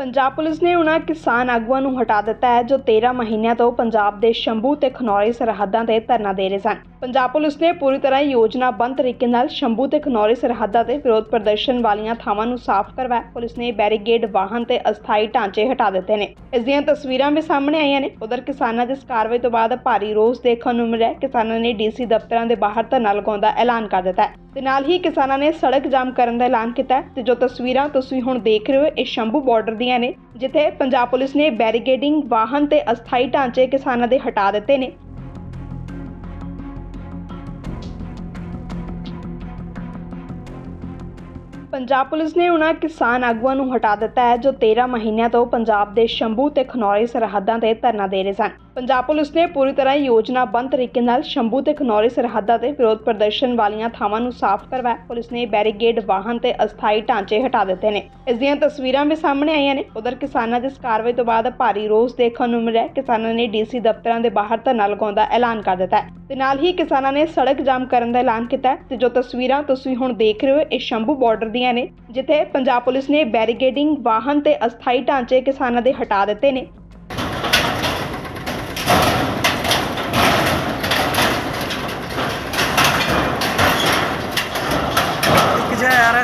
Punjab police ਨੇ ਉਹਨਾਂ ਕਿਸਾਨ ਆਗੂਆਂ ਨੂੰ ਹਟਾ ਦਿੱਤਾ ਹੈ, ਜੋ 13 ਮਹੀਨਿਆਂ ਤੋਂ ਪੰਜਾਬ ਦੇ ਸ਼ੰਭੂ ਤੇ ਖਨੌਰੀ ਸਰਹੱਦਾਂ ਤੇ ਧਰਨਾ ਦੇ ਰਹੇ ਸਨ। ਪੰਜਾਬ ਪੁਲਿਸ ਨੇ ਪੂਰੀ ਤਰ੍ਹਾਂ ਯੋਜਨਾਬੰਦ ਤਰੀਕੇ ਨਾਲ ਸ਼ੰਭੂ ਤੇ ਖਨੌਰੀ ਸਰਹੱਦਾਂ ਤੇ ਵਿਰੋਧ ਪ੍ਰਦਰਸ਼ਨ ਵਾਲੀਆਂ ਥਾਵਾਂ ਨੂੰ ਸਾਫ਼ ਕਰਵਾਇਆ। ਪੁਲਿਸ ਨੇ ਬੈਰੀਗੇਡ ਵਾਹਨ ਤੇ ਅਸਥਾਈ ਢਾਂਚੇ ਹਟਾ ਦਿੱਤੇ ਨੇ। ਇਸ ਦੀਆਂ ਤਸਵੀਰਾਂ ਵੀ ਸਾਹਮਣੇ ਆਈਆਂ ਨੇ। ਉਧਰ ਕਿਸਾਨਾਂ ਦੀ ਇਸ ਕਾਰਵਾਈ ਤੋਂ ਬਾਅਦ ਭਾਰੀ ਰੋਸ ਦੇਖਣ ਨੂੰ ਮਿਲਿਆ ਕਿਸਾਨਾਂ ਨੇ ਡੀਸੀ ਦਫ਼ਤਰਾਂ ਦੇ ਬਾਹਰ ਧਰਨਾ ਲਗਾਉਣ ਦਾ ਐਲਾਨ ਕਰ ਦਿੱਤਾ ਹੈ। ਤੇ ਨਾਲ ਹੀ ਕਿਸਾਨਾਂ ਨੇ ਸੜਕ ਜਾਮ ਕਰਨ ਦਾ ਐਲਾਨ ਕੀਤਾ ਤੇ ਜੋ ਤਸਵੀਰਾਂ ਤੁਸੀਂ ਹੁਣ ਦੇਖ ਰਹੇ ਹੋ, ਇਹ ਸ਼ੰਭੂ ਬਾਰਡਰ ਦੀ ਦੀਆਂ ਨੇ, ਜਿੱਥੇ ਪੰਜਾਬ ਪੁਲਿਸ ਨੇ ਬੈਰੀਗੇਡਿੰਗ ਵਾਹਨ ਤੇ ਅਸਥਾਈ ਢਾਂਚੇ ਕਿਸਾਨਾਂ ਦੇ ਹਟਾ ਦਿੱਤੇ ਨੇ। ਪੰਜਾਬ ਪੁਲਿਸ ਨੇ ਉਹਨਾਂ ਕਿਸਾਨ ਆਗੂਆਂ ਨੂੰ ਹਟਾ ਦਿੱਤਾ ਹੈ, ਜੋ 13 ਮਹੀਨਿਆਂ ਤੋਂ ਪੰਜਾਬ ਦੇ ਸ਼ੰਭੂ ਤੇ ਖਨੌਰੀ ਸਰਹੱਦਾਂ ਤੇ ਧਰਨਾ ਦੇ ਰਹੇ ਸਨ। ਪੰਜਾਬ ਪੁਲਿਸ ਨੇ ਪੂਰੀ ਤਰ੍ਹਾਂ ਯੋਜਨਾਬੰਦ ਤਰੀਕੇ ਨਾਲ ਸ਼ੰਭੂ ਤੇ ਖਨੌਰੀ ਸਰਹੱਦਾਂ ਤੇ ਵਿਰੋਧ ਪ੍ਰਦਰਸ਼ਨ ਵਾਲੀਆਂ ਥਾਵਾਂ ਨੂੰ ਸਾਫ਼ ਕਰਵਾਇਆ। ਪੁਲਿਸ ਨੇ ਬੈਰੀਗੇਡ ਵਾਹਨ ਤੇ ਅਸਥਾਈ ਢਾਂਚੇ ਹਟਾ ਦਿੱਤੇ ਨੇ। ਇਸ ਦੀਆਂ ਤਸਵੀਰਾਂ ਵੀ ਸਾਹਮਣੇ ਆਈਆਂ ਨੇ। ਉਧਰ ਕਿਸਾਨਾਂ ਦੀ ਇਸ ਕਾਰਵਾਈ ਤੋਂ ਬਾਅਦ ਭਾਰੀ ਰੋਸ ਦੇਖਣ ਨੂੰ ਮਿਲਿਆ। ਕਿਸਾਨਾਂ ਨੇ ਡੀਸੀ ਦਫ਼ਤਰਾਂ ਦੇ ਬਾਹਰ ਧਰਨਾ ਲਗਾਉਣ ਦਾ ਐਲਾਨ ਕਰ ਦਿੱਤਾ ਹੈ। ਤੇ ਨਾਲ ਹੀ ਕਿਸਾਨਾਂ ਨੇ ਸੜਕ ਜਾਮ ਕਰਨ ਦਾ ਐਲਾਨ ਕੀਤਾ ਤੇ ਜੋ ਤਸਵੀਰਾਂ ਤੁਸੀਂ ਹੁਣ ਦੇਖ ਰਹੇ ਹੋ, ਇਹ ਸ਼ੰਭੂ ਬਾਰਡਰ ਦੀਆਂ ਨੇ, ਜਿੱਥੇ ਪੰਜਾਬ ਪੁਲਿਸ ਨੇ ਬੈਰੀਗੇਡਿੰਗ ਵਾਹਨ ਤੇ ਅਸਥਾਈ ਢਾਂਚੇ ਕਿਸਾਨਾਂ ਦੇ ਹਟਾ ਦਿੱਤੇ ਨੇ। വേറെ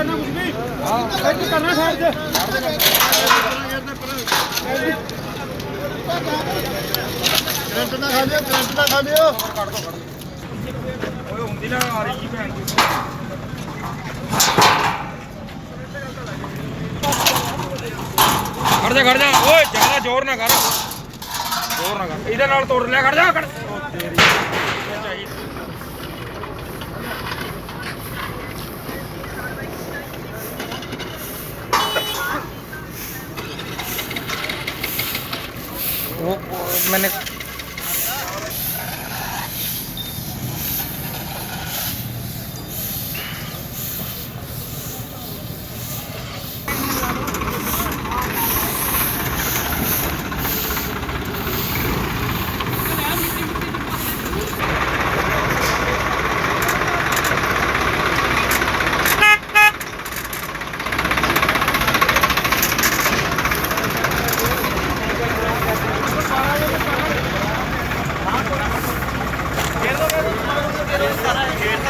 ਕਰਨਾ ਕੁਝ ਵੀ ਹਾਂ ਇੱਕ ਕਰਨਾ ਸਾਈਡ ਤੇ। ਕਰੰਟ ਨਾ ਖਾ ਲਿਓ ਕਰੰਟ ਨਾ ਖਾ ਲਿਓ। ਓਏ ਹੁੰਦੀ ਨਾ ਆ ਰਹੀ ਜੀ ਭੈਣ ਦੀ ਖੜ ਜਾ ਖੜ ਜਾ। ਓਏ ਜ਼ਿਆਦਾ ਜ਼ੋਰ ਨਾ ਕਰ। ਜ਼ੋਰ ਨਾ ਕਰ। ਇਹਦੇ ਨਾਲ ਤੋੜ ਲਿਆ ਖੜ ਜਾ ਖੜ। ਤੇਰੀ। वो वो मैंने